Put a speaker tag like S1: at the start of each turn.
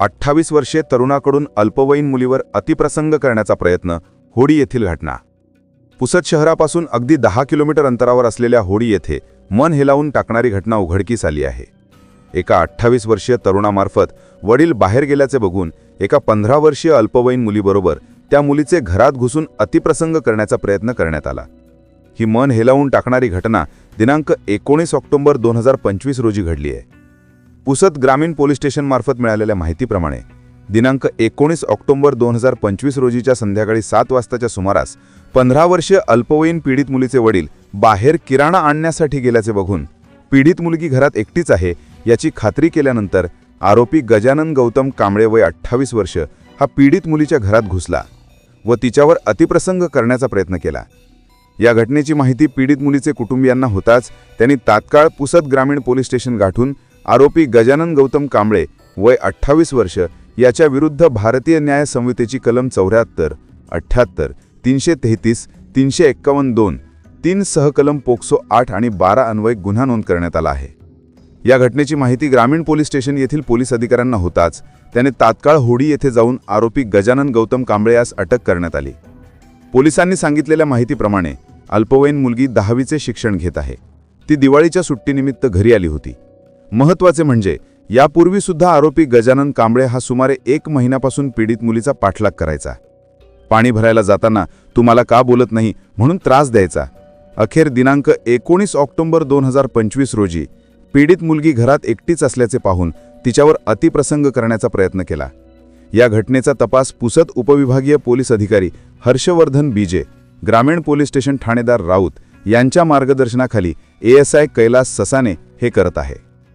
S1: अठ्ठावीस वर्षे तरुणाकडून अल्पवयीन मुलीवर अतिप्रसंग करण्याचा प्रयत्न होडी येथील घटना. पुसद शहरापासून अगदी दहा किलोमीटर अंतरावर असलेल्या होडी येथे मन हेलावून टाकणारी घटना उघडकीस आली आहे. एका अठ्ठावीस वर्षीय तरुणामार्फत वडील बाहेर गेल्याचे बघून एका पंधरा वर्षीय अल्पवयीन मुलीबरोबर त्या मुलीचे घरात घुसून अतिप्रसंग करण्याचा प्रयत्न करण्यात आला. ही मन हेलावून टाकणारी घटना दिनांक एकोणीस ऑक्टोबर दोन हजार पंचवीस रोजी घडली आहे. पुसद ग्रामीण पोलीस स्टेशनमार्फत मिळालेल्या माहितीप्रमाणे दिनांक एकोणीस ऑक्टोबर दोन हजार पंचवीस रोजीच्या संध्याकाळी सात वाजताच्या सुमारास पंधरा वर्षीय अल्पवयीन पीडित मुलीचे वडील बाहेर किराणा आणण्यासाठी गेल्याचे बघून पीडित मुलगी घरात एकटीच आहे याची खात्री केल्यानंतर आरोपी गजानन गौतम कांबळे वय अठ्ठावीस वर्ष हा पीडित मुलीच्या घरात घुसला व तिच्यावर अतिप्रसंग करण्याचा प्रयत्न केला. या घटनेची माहिती पीडित मुलीचे कुटुंबियांना होताच त्यांनी तात्काळ पुसद ग्रामीण पोलीस स्टेशन गाठून आरोपी गजानन गौतम कांबळे वय अठ्ठावीस वर्ष याच्या विरुद्ध भारतीय न्याय संहितेची कलम चौऱ्याहत्तर अठ्ठ्याहत्तर तीनशे तेहतीस तीनशे एक्कावन्न दोन तीन सहकलम पोक्सो आठ आणि बारा अन्वय गुन्हा नोंद करण्यात आला आहे. या घटनेची माहिती ग्रामीण पोलीस स्टेशन येथील पोलीस अधिकाऱ्यांना होताच त्याने तात्काळ होडी येथे जाऊन आरोपी गजानन गौतम कांबळे यास अटक करण्यात आली. पोलिसांनी सांगितलेल्या माहितीप्रमाणे अल्पवयीन मुलगी दहावीचे शिक्षण घेत आहे. ती दिवाळीच्या सुट्टीनिमित्त घरी आली होती. महत्त्वाचे म्हणजे यापूर्वी सुद्धा आरोपी गजानन कांबळे हा सुमारे एक महिन्यापासून पीडित मुलीचा पाठलाग करायचा. पाणी भरायला जाताना तुम्हाला का बोलत नाही? म्हणून त्रास द्यायचा. अखेर दिनांक एकोणीस ऑक्टोबर दोन हजार पंचवीस रोजी पीडित मुलगी घरात एकटीच असल्याचे पाहून तिच्यावर अतिप्रसंग करण्याचा प्रयत्न केला. या घटनेचा तपास पुसद उपविभागीय पोलीस अधिकारी हर्षवर्धन बीजे ग्रामीण पोलीस स्टेशन ठाणेदार राऊत यांच्या मार्गदर्शनाखाली एएसआय कैलास ससाने हे करत आहे.